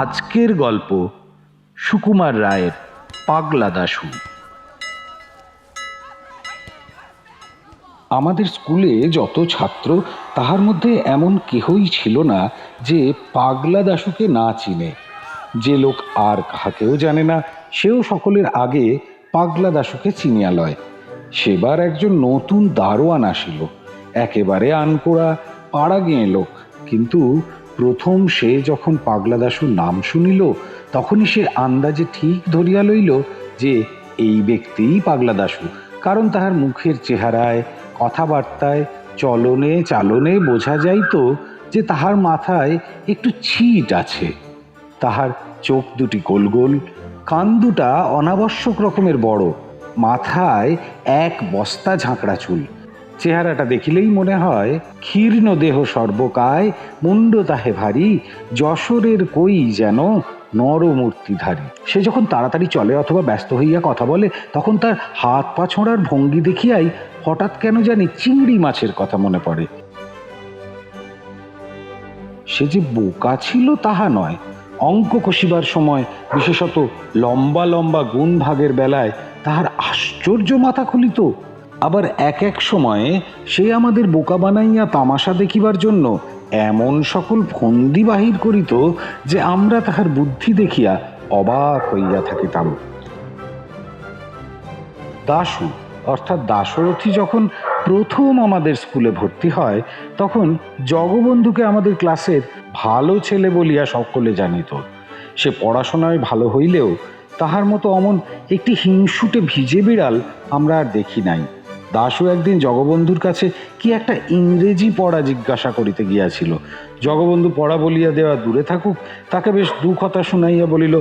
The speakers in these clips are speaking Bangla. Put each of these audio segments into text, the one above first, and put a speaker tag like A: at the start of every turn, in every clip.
A: আজকের গল্প সুকুমার রায়ের পাগলা দাশু। আমাদের স্কুলে যত ছাত্র, তাহার মধ্যে এমন কেহই ছিল না যে পাগলা দাশুকে না চিনে। যে লোক আর কাহাকেও জানে না, সেও সকলের আগে পাগলা দাশুকে চিনিয়া লয়। সেবার একজন নতুন দারোয়ান আসিল। একেবারে আনকোড়া, পাড়া গিয়ে লোক, কিন্তু প্রথম সে যখন পাগলা দাশুর নাম শুনিল, তখনই সে আন্দাজে ঠিক ধরিয়া লইল যে এই ব্যক্তিই পাগলা দাসু কারণ তাহার মুখের চেহারায়, কথাবার্তায়, চলনে চালনে বোঝা যাইত যে তাহার মাথায় একটু ছিট আছে। তাহার চোখ দুটি গোল গোল, কান দুটা অনাবশ্যক রকমের বড়, মাথায় এক বস্তা ঝাঁকড়া চুল। চেহারাটা দেখিলেই মনে হয় ক্ষীর্ণ দেহ সর্বকায়, মুন্ড তাহে ভারী, যশোরের কই যেন নরমূর্তিধারী। সে যখন তাড়াতাড়ি চলে অথবা ব্যস্ত হইয়া কথা বলে, তখন তার হাত পা ছোঁড়ার ভঙ্গি দেখিয়াই হঠাৎ কেন জানি চিংড়ি মাছের কথা মনে পড়ে। সে যে বোকা ছিল তাহা নয়। অঙ্ক কষিবার সময়, বিশেষত লম্বা লম্বা গুণ ভাগের বেলায়, তাহার আশ্চর্য মাথা খুলিত। আবার এক এক সময়ে সে আমাদের বোকা বানাইয়া তামাশা দেখিবার জন্য এমন সকল ফন্দি বাহির করিত যে আমরা তাহার বুদ্ধি দেখিয়া অবাক হইয়া থাকিতাম। দাশু, অর্থাৎ দাশরথী যখন প্রথম আমাদের স্কুলে ভর্তি হয়, তখন জগবন্ধুকে আমাদের ক্লাসের ভালো ছেলে বলিয়া সকলে জানিত। সে পড়াশোনায় ভালো হইলেও তাহার মতো অমন একটি হিংসুটে ভিজে বিড়াল আমরা আর দেখি নাই। দাশু একদিন জগবন্ধুর কাছে কি একটা ইংরেজি পড়া জিজ্ঞাসা করিতে গিয়াছিল জগবন্ধু পড়া বলিয়া দেওয়া দূরে থাকুক, তাকে বেশ দু কথা শুনাইয়া বলিল,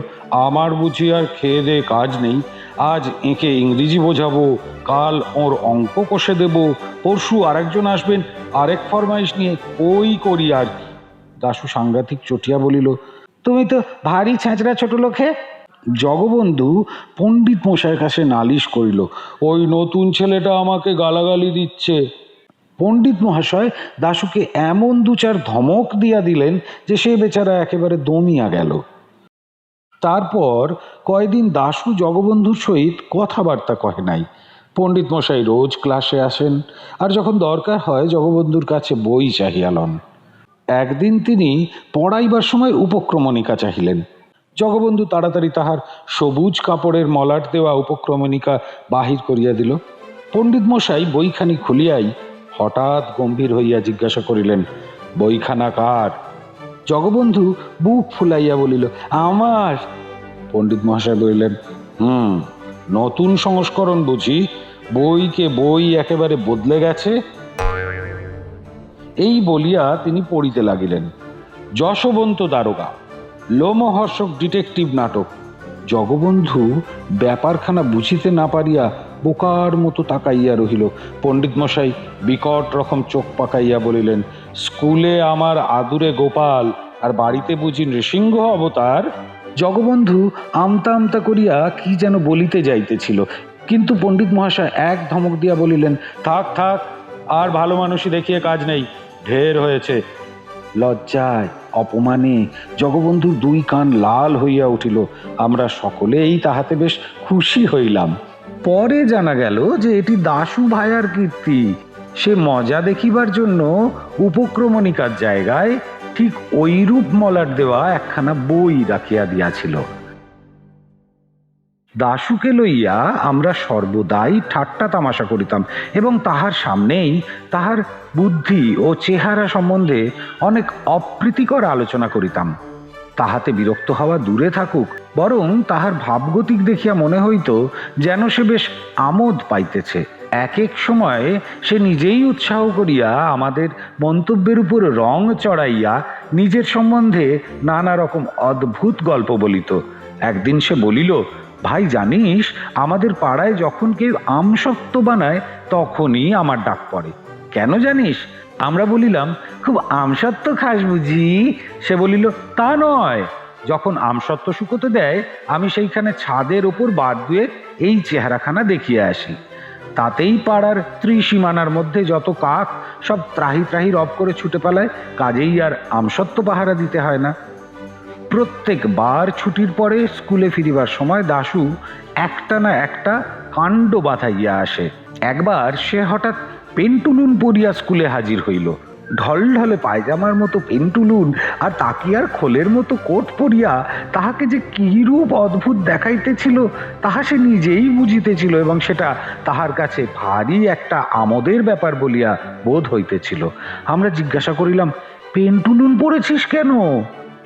A: আমার বুঝি আর খেয়ে দে, কাজ নেই আজ এঁকে ইংরেজি বোঝাবো, কাল ওর অঙ্ক কষে দেব, পরশু আরেকজন আসবেন, আরেক ফরমাইশ নিয়ে ওই করি আর। দাশু সাংঘাতিক চটিয়া বলিল, তুমি তো ভারী ছেঁচড়া ছোট লোকে জগবন্ধু পণ্ডিত মশাইয়ের কাছে নালিশ করিল, ওই নতুন ছেলেটা আমাকে গালাগালি দিচ্ছে। পণ্ডিত মহাশয় দাশুকে এমন দু চার ধমক দিয়া দিলেন যে সে বেচারা একেবারে দমিয়া গেল। তারপর কয়দিন দাশু জগবন্ধুর সহিত কথাবার্তা কহে নাই। পণ্ডিত মশাই রোজ ক্লাসে আসেন আর যখন দরকার হয় জগবন্ধুর কাছে বই চাহিয়া লন। একদিন তিনি পড়াইবার সময় উপক্রমণিকা চাহিলেন। জগবন্ধু তাড়াতাড়ি তাহার সবুজ কাপড়ের মলাট দেওয়া উপক্রমণিকা বাহির করিয়া দিল। পণ্ডিত মশাই বইখানি খুলিয়াই হঠাৎ গম্ভীর হইয়া জিজ্ঞাসা করিলেন, বইখানা কার? জগবন্ধু বুক ফুলাইয়া বলিল, আমার। পণ্ডিত মহাশয় বলিলেন, হুম, নতুন সংস্করণ বুঝি। বইকে বই একেবারে বদলে গেছে? এই বলিয়া তিনি পড়িতে লাগিলেন, যশবন্ত দারোগা। লোমহর্ষক ডিটেকটিভ নাটক। জগবন্ধু ব্যাপারখানা বুঝিতে না পারিয়া বোকার মতো তাকাইয়া রহিল। পণ্ডিত মশাই বিকট রকম চোখ পাকাইয়া বলিলেন, স্কুলে আমার আদুরে গোপাল, আর বাড়িতে বুঝি নৃসিংহ অবতার? জগবন্ধু আমতা আমতা করিয়া কি যেন বলিতে যাইতেছিল। কিন্তু পণ্ডিত মহাশয় এক ধমক দিয়া বলিলেন, থাক থাক, আর ভালো মানুষই দেখিয়ে কাজ নেই। ঢের হয়েছে। লজ্জায়, অপমানে জগবন্ধুর দুই কান লাল হইয়া উঠিল। আমরা সকলেই তাহাতে বেশ খুশি হইলাম। পরে জানা গেল যে এটি দাশু ভাইয়ার কীর্তি। সে মজা দেখিবার জন্য উপক্রমণিকার জায়গায় ঠিক ওইরূপ মলার দেওয়া একখানা বই রাখিয়া দিয়াছিল। দাশুকে লইয়া আমরা সর্বদাই ঠাট্টা তামাশা করিতাম এবং তাহার সামনেই তাহার বুদ্ধি ও চেহারা সম্বন্ধে অনেক অপ্রীতিকর আলোচনা করিতাম। তাহাতে বিরক্ত হওয়া দূরে থাকুক, বরং তাহার ভাবগতিক দেখিয়া মনে হইত যেন সে বেশ আমোদ পাইতেছে। এক এক সময় সে নিজেই উৎসাহ করিয়া আমাদের মন্তব্যের উপর রং চড়াইয়া নিজের সম্বন্ধে নানা রকম অদ্ভুত গল্প বলিত। একদিন সে বলিল ভাই জানিস, আমাদের পাড়ায় যখন কেউ আমসত্ব বানায়, তখনই আমার ডাক পড়ে। কেন জানিস? আমরা বলিলাম, খুব আমসত্ব খাস বুঝি? সে বলিল, তা নয়। যখন আমসত্ব শুকোতে দেয়, আমি সেইখানে ছাদের ওপর বাদ দিয়ে এই চেহারাখানা দেখিয়ে আসি। তাতেই পাড়ার ত্রিসীমানার মধ্যে যত কাক সব ত্রাহি ত্রাহি রব করে ছুটে পালায়, কাজেই আর আমসত্ব পাহারা দিতে হয় না। প্রত্যেকবার ছুটির পরে স্কুলে ফিরিবার সময় দাশু একটা না একটা কাণ্ড বাঁধাইয়া আসে। একবার সে হঠাৎ পেন্টুলুন পরিয়া স্কুলে হাজির হইল। ঢলঢলে পায়জামার মতো পেন্টুলুন আর তাকিয়ার খোলের মতো কোট পরিয়া তাহাকে যে কিরূপ অদ্ভুত দেখাইতেছিল তাহা সে নিজেই বুঝিতেছিল এবং সেটা তাহার কাছে ভারী একটা আমোদের ব্যাপার বলিয়া বোধ হইতেছিল। আমরা জিজ্ঞাসা করিলাম পেন্টুলুন পড়েছিস কেন?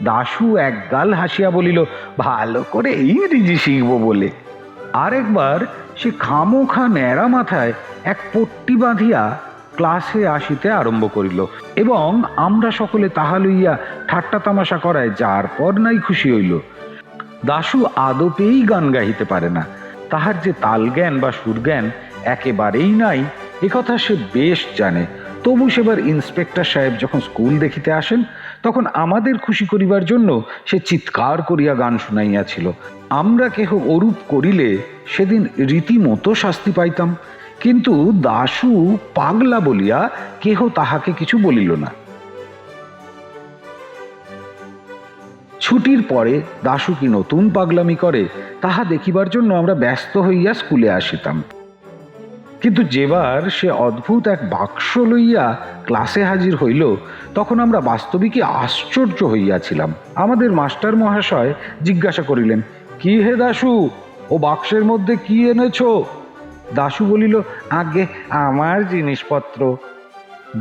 A: দাশু একগাল হাসিয়া বলিল, ভালো করে ইংরেজি শিখব বলে। আরেকবার সে খামোখা ন্যাড়া মাথায় এক পট্টি বাঁধিয়া ক্লাসে আসিতে আরম্ভ করিল এবং আমরা সকলে তাহা লইয়া ঠাট্টা তামাশা করায় যার পর নাই খুশি হইল। দাশু আদপেই গান গাইতে পারে না। তাহার যে তালজ্ঞান বা সুরজ্ঞান একেবারেই নাই একথা সে বেশ জানে। তবু সেবার ইন্সপেক্টর সাহেব যখন স্কুল দেখিতে আসেন তখন আমাদের খুশি করিবার জন্য সে চিৎকার করিয়া গান শুনাইয়াছিল। আমরা কেহ অরূপ করিলে সেদিন রীতিমতো শাস্তি পাইতাম। কিন্তু দাশু পাগলা বলিয়া কেহ তাহাকে কিছু বলিল না। ছুটির পরে দাশু কি নতুন পাগলামি করে, তাহা দেখিবার জন্য আমরা ব্যস্ত হইয়া স্কুলে আসিতাম। কিন্তু যেবার সে অদ্ভুত এক বাক্স লইয়া ক্লাসে হাজির হইল, তখন আমরা বাস্তবিকই আশ্চর্য হইয়াছিলাম। আমাদের মাস্টার মহাশয় জিজ্ঞাসা করিলেন, কি হে দাশু? ও বাক্সের মধ্যে কি এনেছো? দাশু বলিল, আগে আমার জিনিসপত্র।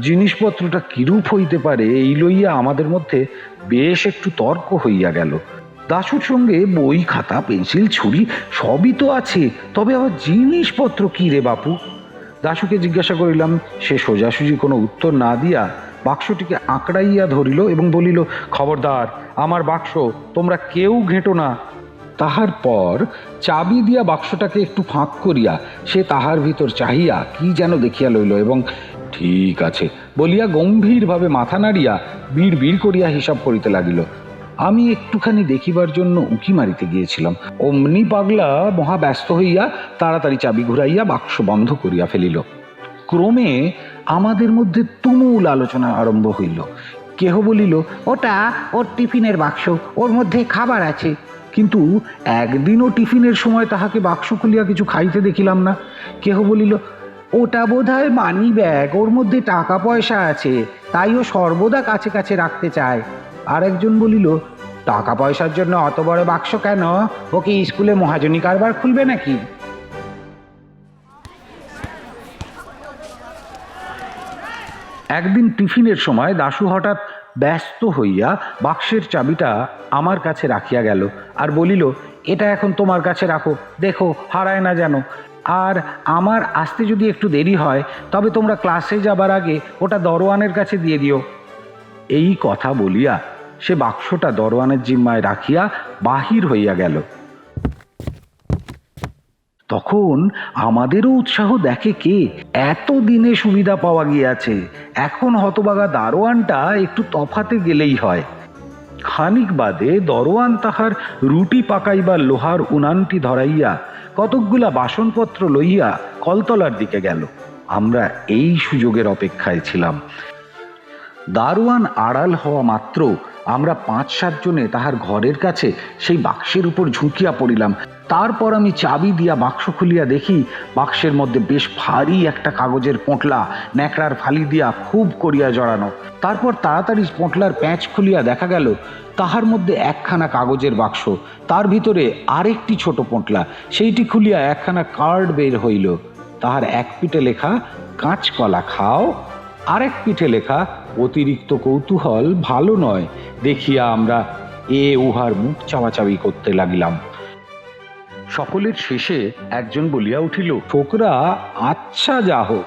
A: জিনিসপত্রটা কিরূপ হইতে পারে এই লইয়া আমাদের মধ্যে বেশ একটু তর্ক হইয়া গেল। দাশুর সঙ্গে বই, খাতা, পেন্সিল, ছুরি সবই তো আছে, তবে আবার জিনিসপত্র কি রে বাপু? দাশুকে জিজ্ঞাসা করিলাম, সে সোজাসুজি কোনো উত্তর না দিয়া বাক্সটিকে আঁকড়াইয়া ধরিল এবং বলিল, খবরদার, আমার বাক্স, তোমরা কেউ ঘেঁটো না। তাহার পর চাবি দিয়া বাক্সটাকে একটু ফাঁক করিয়া সে তাহার ভিতর চাহিয়া কি যেন দেখিয়া লইল এবং, ঠিক আছে। বলিয়া গম্ভীরভাবে মাথা নাড়িয়া বিড় বিড় করিয়া হিসাব করিতে লাগিল। আমি একটুখানি দেখিবার জন্য উঁকি মারিতে গিয়েছিলাম। অমনি পাগলা মহা ব্যস্ত হইয়া তাড়াতাড়ি চাবি ঘুরাইয়া বাক্স বন্ধ করিয়া ফেলিল। ক্রমে আমাদের মধ্যে তুমুল আলোচনা আরম্ভ হইল। কেহ বলিল,
B: ওটা ওর টিফিনের বাক্স, ওর মধ্যে খাবার আছে।
A: কিন্তু একদিনও টিফিনের সময় তাহাকে বাক্স খুলিয়া কিছু খাইতে দেখিলাম না। কেহ বলিল,
B: ওটা বোধ হয় মানি ব্যাগ ওর মধ্যে টাকা পয়সা আছে, তাই ও সর্বদা কাছে কাছে রাখতে চায়।
A: আরেকজন বলিল
B: টাকা পয়সার জন্য অত বড় বাক্স কেন? ও কি স্কুলে মহাজনী কারবার খুলবে নাকি?
A: একদিন টিফিনের সময় দাশু হঠাৎ ব্যস্ত হইয়া বাক্সের চাবিটা আমার কাছে রাখিয়া গেল আর বলিল, এটা এখন তোমার কাছে রাখো, দেখো, হারায় না যেন। আর আমার আসতে যদি একটু দেরি হয়, তবে তোমরা ক্লাসে যাবার আগে ওটা দরোয়ানের কাছে দিয়ে দিও। এই কথা বলিয়া সে বাক্সটা দরোয়ানের জিম্মায় রাখিয়া বাহির হইয়া গেল। তখন আমাদেরও উৎসাহ দেখে কে? এত দিনে সুবিধা পাওয়া গিয়াছে। এখন হতবাগা দারোয়ানটা একটু তফাতে গেলেই হয়। খানিক বাদে দরোয়ান তাহার রুটি পাকাইবার লোহার উনানটি ধরাইয়া কতকগুলা বাসনপত্র লইয়া কলতলার দিকে গেল। আমরা এই সুযোগের অপেক্ষায় ছিলাম। দারোয়ান আড়াল হওয়া মাত্র আমরা পাঁচ সাতজনে তাহার ঘরের কাছে সেই বাক্সের উপর ঝুঁকিয়া পড়িলাম। তারপর আমি চাবি দিয়া বাক্স খুলিয়া দেখি বাক্সের মধ্যে বেশ ভারী একটা কাগজের পোঁটলা ন্যাকড়ার ফালি দিয়া খুব করিয়া জড়ানো। তারপর তাড়াতাড়ি পোঁটলার প্যাঁচ খুলিয়া দেখা গেল তাহার মধ্যে একখানা কাগজের বাক্স, তার ভিতরে আরেকটি ছোট পোঁটলা, সেইটি খুলিয়া একখানা কার্ড বের হইল। তাহার এক পিঠে লেখা, কাঁচকলা খাও। আরেক পিঠে লেখা অতিরিক্ত কৌতূহল ভালো নয়, দেখিয়া আমরা এ উহার মুখ চাওয়াচাওয়ি করতে লাগিলাম। সকলের শেষে একজন বলিয়া উঠিল ঠোকরা আচ্ছা যা হোক,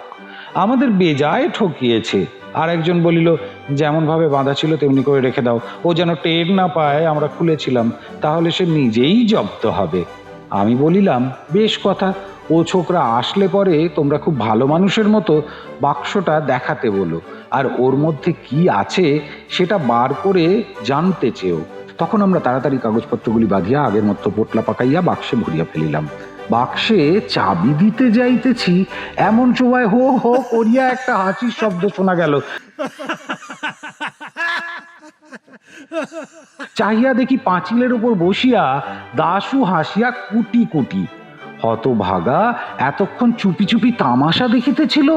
A: আমাদের বেজায় ঠকিয়েছে। আর একজন বলিল, যেমনভাবে বাঁধা ছিল, তেমনি করে রেখে দাও। ও যেন টের না পায়, আমরা খুলেছিলাম, তাহলে সে নিজেই জব্দ হবে। আমি বলিলাম, বেশ কথা ও ছোকরা আসলে পরে তোমরা খুব ভালো মানুষের মতো বাক্সটা দেখাতে বলো। আর ওর মধ্যে কি আছে সেটা বার করে জানতে চেয়েও তখন আমরা তাড়াতাড়ি কাগজপত্রগুলি বাঁধিয়া আগের মতো পোটলা পাকাইয়া বাক্সে ভরিয়া ফেলিলাম। বাক্সে চাবি দিতে যাইতেছি, এমন সময় হো হো করিয়া একটা হাসির শব্দ শোনা গেল।
B: চাহিয়া দেখি পাঁচিলের উপর বসিয়া দাসু হাসিয়া কুটি কুটি। হতভাগা, এতক্ষণ চুপি চুপি তামাশা দেখিতেছিল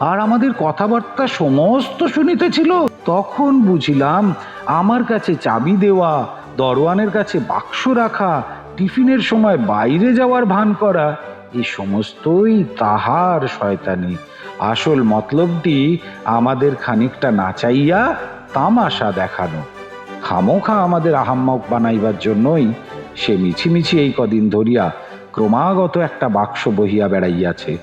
B: আর আমাদের কথাবার্তা সমস্ত শুনিতেছিল। তখন বুঝিলাম, আমার কাছে চাবি দেওয়া দরওয়ানের কাছে বাক্স রাখা, টিফিনের সময় বাইরে যাওয়ার ভান করা এই সমস্তই তাহার শয়তানি। আসল মতলবটি আমাদের খানিকটা নাচাইয়া তামাশা দেখানো। খামোখা আমাদের আহাম্মক বানাইবার জন্যই সে মিছিমিছি এই কদিন ধরিয়া ক্রমাগত একটা বাক্স বহিয়া বেড়াইয়াছে।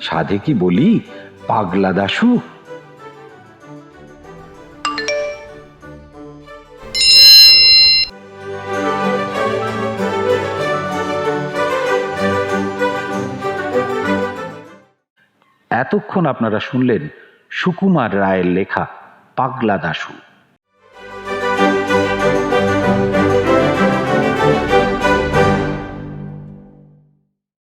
B: সাধে কি বলি, পাগলা দাশু? এতক্ষণ আপনারা শুনলেন সুকুমার রায়ের লেখা পাগলা দাশু।